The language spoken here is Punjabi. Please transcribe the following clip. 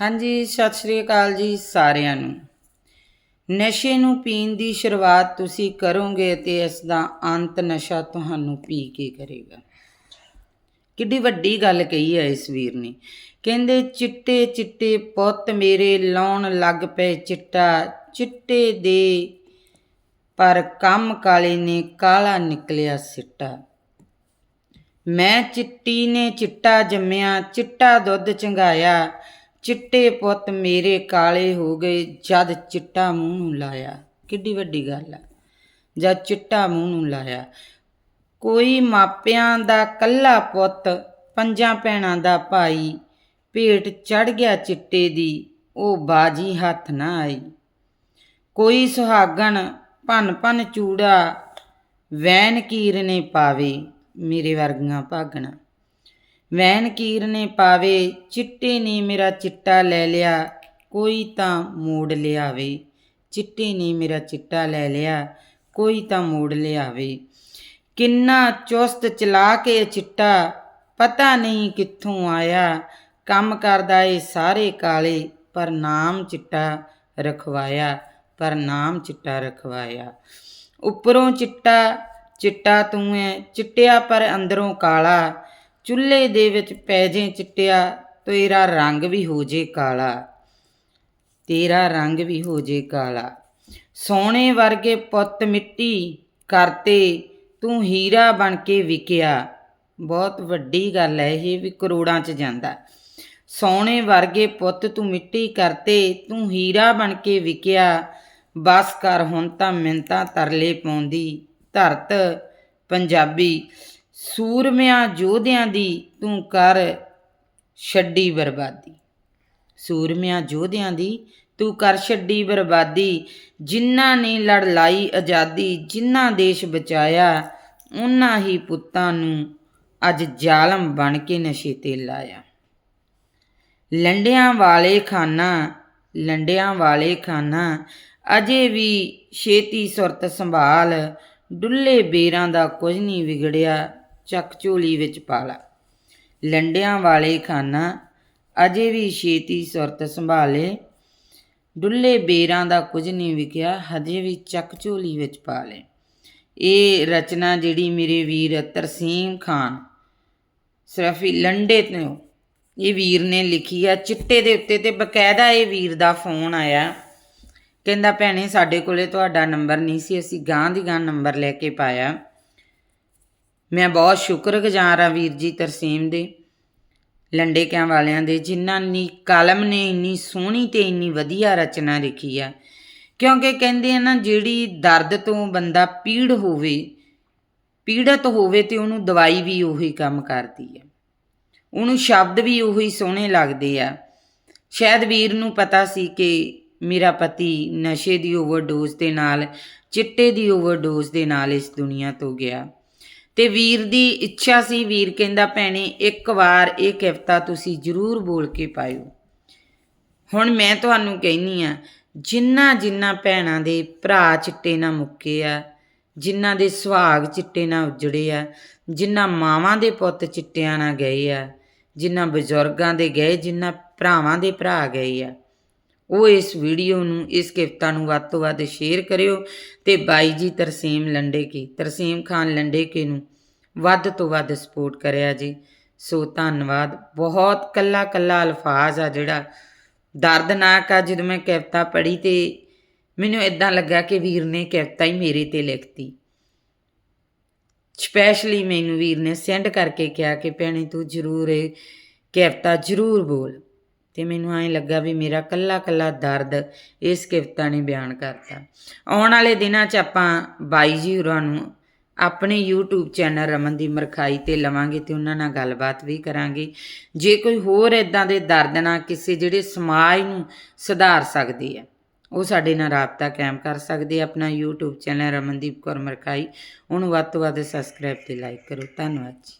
ਹਾਂਜੀ, ਸਤਿ ਸ਼੍ਰੀ ਅਕਾਲ ਜੀ ਸਾਰਿਆਂ ਨੂੰ। ਨਸ਼ੇ ਨੂੰ ਪੀਣ ਦੀ ਸ਼ੁਰੂਆਤ ਤੁਸੀਂ ਕਰੋਗੇ ਤੇ ਇਸ ਦਾ ਅੰਤ ਨਸ਼ਾ ਤੁਹਾਨੂੰ ਪੀ ਕੇ ਕਰੇਗਾ। ਕਿੱਡੀ ਵੱਡੀ ਗੱਲ ਕਹੀ ਹੈ ਇਸ ਵੀਰ ਨੇ। ਕਹਿੰਦੇ, ਚਿੱਟੇ ਚਿੱਟੇ ਪੁੱਤ ਮੇਰੇ ਲਾਉਣ ਲੱਗ ਪਏ ਚਿੱਟਾ। ਚਿੱਟੇ ਦੇ ਪਰ ਕੰਮ ਕਾਲੇ ਨੇ ਕਾਲਾ ਨਿਕਲਿਆ ਸਿੱਟਾ। ਮੈਂ ਚਿੱਟੀ ਨੇ ਚਿੱਟਾ ਜੰਮਿਆ, ਚਿੱਟਾ ਦੁੱਧ ਚੰਗਾਇਆ। ਚਿੱਟੇ ਪੁੱਤ ਮੇਰੇ ਕਾਲੇ ਹੋ ਗਏ, ਜਦ ਚਿੱਟਾ ਮੂੰਹ ਨੂੰ ਲਾਇਆ। ਕਿੱਡੀ ਵੱਡੀ ਗੱਲ ਆ। ਜਦ ਚਿੱਟਾ ਮੂੰਹ ਨੂੰ ਲਾਇਆ। ਕੋਈ ਮਾਪਿਆਂ ਦਾ ਕੱਲਾ ਪੁੱਤ, ਪੰਜਾਂ ਭੈਣਾਂ ਦਾ ਭਾਈ, ਭੇਟ ਚੜ ਗਿਆ ਚਿੱਟੇ ਦੀ, ਉਹ ਬਾਜੀ ਹੱਥ ਨਾ ਆਈ। ਕੋਈ ਸੁਹਾਗਣ, ਭੰਨ ਭੰਨ ਚੂੜਾ, ਵੈਨ ਕੀਰ ਨੇ ਪਾਵੇ, ਮੇਰੇ ਵਰਗੀਆਂ ਭਾਗਣਾ। ਵੈਣ ਕੀਰ ਨੇ ਪਾਵੇ, ਚਿੱਟੇ ਨੇ ਮੇਰਾ ਚਿੱਟਾ ਲੈ ਲਿਆ, ਕੋਈ ਤਾਂ ਮੋੜ ਲਿਆਵੇ। ਚਿੱਟੇ ਨੇ ਮੇਰਾ ਚਿੱਟਾ ਲੈ ਲਿਆ, ਕੋਈ ਤਾਂ ਮੋੜ ਲਿਆਵੇ। ਕਿੰਨਾ ਚੁਸਤ ਚਲਾ ਕੇ ਚਿੱਟਾ, ਪਤਾ ਨਹੀਂ ਕਿੱਥੋਂ ਆਇਆ। ਕੰਮ ਕਰਦਾ ਏ ਸਾਰੇ ਕਾਲੇ, ਪਰ ਨਾਮ ਚਿੱਟਾ ਰਖਵਾਇਆ, ਪਰ ਨਾਮ ਚਿੱਟਾ ਰਖਵਾਇਆ। ਉੱਪਰੋਂ ਚਿੱਟਾ ਚਿੱਟਾ ਤੂੰ ਐ, ਚਿੱਟਿਆ ਪਰ ਅੰਦਰੋਂ ਕਾਲਾ। ਚੁੱਲ੍ਹੇ ਦੇ ਵਿੱਚ ਪੈ ਜੇ ਚਿੱਟਿਆ, ਤੇਰਾ ਰੰਗ ਵੀ ਹੋ ਜੇ ਕਾਲਾ। ਤੇਰਾ ਰੰਗ ਵੀ ਹੋ ਜੇ ਕਾਲਾ। ਸੋਨੇ ਵਰਗੇ ਪੁੱਤ ਮਿੱਟੀ ਕਰਤੇ, ਤੂੰ ਹੀਰਾ ਬਣ ਕੇ ਵਿਕਿਆ। ਬਹੁਤ ਵੱਡੀ ਗੱਲ ਹੈ ਇਹ ਵੀ ਕਰੋੜਾਂ 'ਚ ਜਾਂਦਾ। ਸੋਨੇ ਵਰਗੇ ਪੁੱਤ ਤੂੰ ਮਿੱਟੀ ਕਰਤੇ, ਤੂੰ ਹੀਰਾ ਬਣ ਕੇ ਵਿਕਿਆ। ਬਸ ਕਰ ਹੁਣ ਤਾਂ ਮਿੰਤਾ ਤਰਲੇ ਪਾਉਂਦੀ, ਧਰਤ ਪੰਜਾਬੀ। ਸੂਰਮਿਆਂ ਯੋਧਿਆਂ ਦੀ ਤੂੰ ਕਰ ਛੱਡੀ ਬਰਬਾਦੀ। ਸੂਰਮਿਆਂ ਯੋਧਿਆਂ ਦੀ ਤੂੰ ਕਰ ਛੱਡੀ ਬਰਬਾਦੀ। ਜਿਨ੍ਹਾਂ ਨੇ ਲੜ ਲਾਈ ਆਜ਼ਾਦੀ, ਜਿਨ੍ਹਾਂ ਦੇਸ਼ ਬਚਾਇਆ ਉਹਨਾਂ ਹੀ ਪੁੱਤਾਂ ਨੂੰ ਅੱਜ ਜ਼ਾਲਮ ਬਣ ਕੇ ਨਸ਼ੇ ਤੇ ਲਾਇਆ। ਲੰਡਿਆਂ ਵਾਲੇ ਖਾਨਾ, ਲੰਡਿਆਂ ਵਾਲੇ ਖਾਨਾ, ਅਜੇ ਵੀ ਛੇਤੀ ਸੁਰਤ ਸੰਭਾਲ, ਡੁੱਲੇ ਬੇਰਾਂ ਦਾ ਕੁਝ ਨਹੀਂ ਵਿਗੜਿਆ। ਚੱਕ ਝੋਲੀ ਵਿੱਚ ਪਾ ਲਾ। ਲੰਡਿਆਂ ਵਾਲੇ ਖਾਨਾ, ਅਜੇ ਵੀ ਛੇਤੀ ਸੁਰਤ ਸੰਭਾਲੇ। ਡੁੱਲੇ ਬੇਰਾਂ ਦਾ ਕੁਝ ਨਹੀਂ ਵਿਕਿਆ ਹਜੇ ਵੀ ਚੱਕ ਝੋਲੀ ਵਿੱਚ ਪਾ ਲੈ। ਇਹ ਰਚਨਾ ਜਿਹੜੀ ਮੇਰੇ ਵੀਰ ਤਰਸੀਮ ਖਾਨ, ਸਿਰਫੀ ਲੰਡੇ ਤੋਂ ਇਹ ਵੀਰ ਨੇ ਲਿਖੀ ਆ, ਚਿੱਟੇ ਦੇ ਉੱਤੇ ਤੇ ਬਕਾਇਦਾ ਇਹ ਵੀਰ ਦਾ ਫੋਨ ਆਇਆ। ਕਹਿੰਦਾ, ਭੈਣੇ, ਸਾਡੇ ਕੋਲੇ ਤੁਹਾਡਾ ਨੰਬਰ ਨਹੀਂ ਸੀ, ਅਸੀਂ ਗਾਂ ਦੀ ਗਾਂ ਨੰਬਰ ਲੈ ਕੇ ਪਾਇਆ। ਮੈਂ ਬਹੁਤ ਸ਼ੁਕਰਗੁਜ਼ਾਰ ਆ ਵੀਰ ਜੀ ਤਰਸੀਮ ਦੇ, ਲੰਡੇਕਿਆਂ ਵਾਲਿਆਂ ਦੇ, ਜਿਨ੍ਹਾਂ ਨੇ ਕਲਮ ਨੇ ਇੰਨੀ ਸੋਹਣੀ ਤੇ ਇੰਨੀ ਵਧੀਆ ਰਚਨਾ ਲਿਖੀ ਆ। ਕਿਉਂਕਿ ਕਹਿੰਦੇ ਆ ਨਾ, ਜਿਹੜੀ ਦਰਦ ਤੋਂ ਬੰਦਾ ਪੀੜ ਹੋਵੇ, ਪੀੜਤ ਹੋਵੇ ਤੇ ਉਹਨੂੰ ਦਵਾਈ ਵੀ ਉਹੀ ਕੰਮ ਕਰਦੀ ਆ। ਉਹਨੂੰ ਸ਼ਬਦ ਵੀ ਉਹੀ ਸੋਹਣੇ ਲੱਗਦੇ ਆ। ਸ਼ਾਇਦ ਵੀਰ ਨੂੰ ਪਤਾ ਸੀ ਕਿ ਮੇਰਾ ਪਤੀ ਨਸ਼ੇ ਦੀ ਓਵਰਡੋਜ਼ ਦੇ ਨਾਲ, ਚਿੱਟੇ ਦੀ ਓਵਰਡੋਜ਼ ਦੇ ਨਾਲ ਇਸ ਦੁਨੀਆ ਤੋਂ ਗਿਆ। ਤੇ ਵੀਰ ਦੀ ਇੱਛਾ ਸੀ, ਵੀਰ ਕਹਿੰਦਾ, ਭੈਣੇ, ਇੱਕ ਵਾਰ ਇਹ ਕਵਿਤਾ ਤੁਸੀਂ ਜ਼ਰੂਰ ਬੋਲ ਕੇ ਪਾਇਓ। ਹੁਣ ਮੈਂ ਤੁਹਾਨੂੰ ਕਹਿਨੀ ਆ ਜਿੰਨਾ ਜਿੰਨਾ ਭੈਣਾਂ ਦੇ ਭਰਾ ਚਿੱਟੇ ਨਾ ਮੁੱਕੇ ਆ ਜਿਨ੍ਹਾਂ ਦੇ ਸੁਹਾਗ ਚਿੱਟੇ ਨਾ ਉਜੜੇ ਆ ਜਿਨ੍ਹਾਂ ਮਾਵਾਂ ਦੇ ਪੁੱਤ ਚਿੱਟਿਆਂ ਨਾ ਗਏ ਆ ਜਿਨ੍ਹਾਂ ਬਜ਼ੁਰਗਾਂ ਦੇ ਗਏ ਜਿਨ੍ਹਾਂ ਭਰਾਵਾਂ ਦੇ ਭਰਾ ਗਏ ਆ, ਉਹ ਇਸ ਵੀਡੀਓ ਨੂੰ, ਇਸ ਕਵਿਤਾ ਨੂੰ ਵੱਧ ਤੋਂ ਵੱਧ ਸ਼ੇਅਰ ਕਰਿਓ ਤੇ ਬਾਈ ਜੀ ਤਰਸੀਮ ਲੰਡੇ ਕੀ ਤਰਸੀਮ ਖਾਨ ਲੰਡੇ ਕੇ ਨੂੰ ਵੱਧ ਤੋਂ ਵੱਧ ਸਪੋਰਟ ਕਰਿਆ ਜੀ। ਸੋ ਧੰਨਵਾਦ। ਬਹੁਤ ਕੱਲਾ ਕੱਲਾ ਅਲਫਾਜ਼ ਆ ਜਿਹੜਾ ਦਰਦਨਾਕ ਆ। ਜਦੋਂ ਮੈਂ ਕਵਿਤਾ ਪੜ੍ਹੀ ਤੇ ਮੈਨੂੰ ਇਦਾਂ ਲੱਗਾ ਕਿ ਵੀਰ ਨੇ ਕਵਿਤਾ ਹੀ ਮੇਰੇ ਤੇ ਲਿਖਤੀ। ਸਪੈਸ਼ਲੀ ਮੈਨੂੰ ਵੀਰ ਨੇ ਸੈਂਡ ਕਰਕੇ ਕਿਹਾ ਕਿ ਭੈਣੇ ਤੂੰ ਜ਼ਰੂਰ ਇਹ ਕਵਿਤਾ ਜ਼ਰੂਰ ਬੋਲ। ਤੇ ਮੈਨੂੰ ਐਂ ਲੱਗਾ ਵੀ ਮੇਰਾ ਕੱਲਾ ਕੱਲਾ ਦਰਦ ਇਸ ਕਵਿਤਾ ਨੇ ਬਿਆਨ ਕਰਤਾ। ਆਉਣ ਵਾਲੇ ਦਿਨਾਂ 'ਚ ਆਪਾਂ ਬਾਈ ਜੀ ਹੋਰਾਂ ਨੂੰ ਆਪਣੇ YouTube ਚੈਨਲ ਰਮਨ ਦੀ ਮਰਖਾਈ ਤੇ ਲਵਾਂਗੇ ਤੇ ਉਹਨਾਂ ਨਾਲ ਗੱਲਬਾਤ ਵੀ ਕਰਾਂਗੇ। ਜੇ ਕੋਈ ਹੋਰ ਇਦਾਂ ਦੇ ਦਰਦ ਨਾਲ ਕਿਸੇ ਜਿਹੜੇ ਸਮਾਜ ਨੂੰ ਸੁਧਾਰ ਸਕਦੇ ਆ, ਉਹ ਸਾਡੇ ਨਾਲ ਰਾਬਤਾ ਕਾਇਮ ਕਰ ਸਕਦੇ ਆਪਣਾ YouTube ਚੈਨਲ ਰਮਨਦੀਪ ਕੌਰ ਮਰਖਾਈ। ਉਹਨੂੰ ਵੱਧ ਤੋਂ ਵੱਧ ਸਬਸਕ੍ਰਾਈਬ ਤੇ ਲਾਈਕ ਕਰੋ। ਧੰਨਵਾਦ ਜੀ।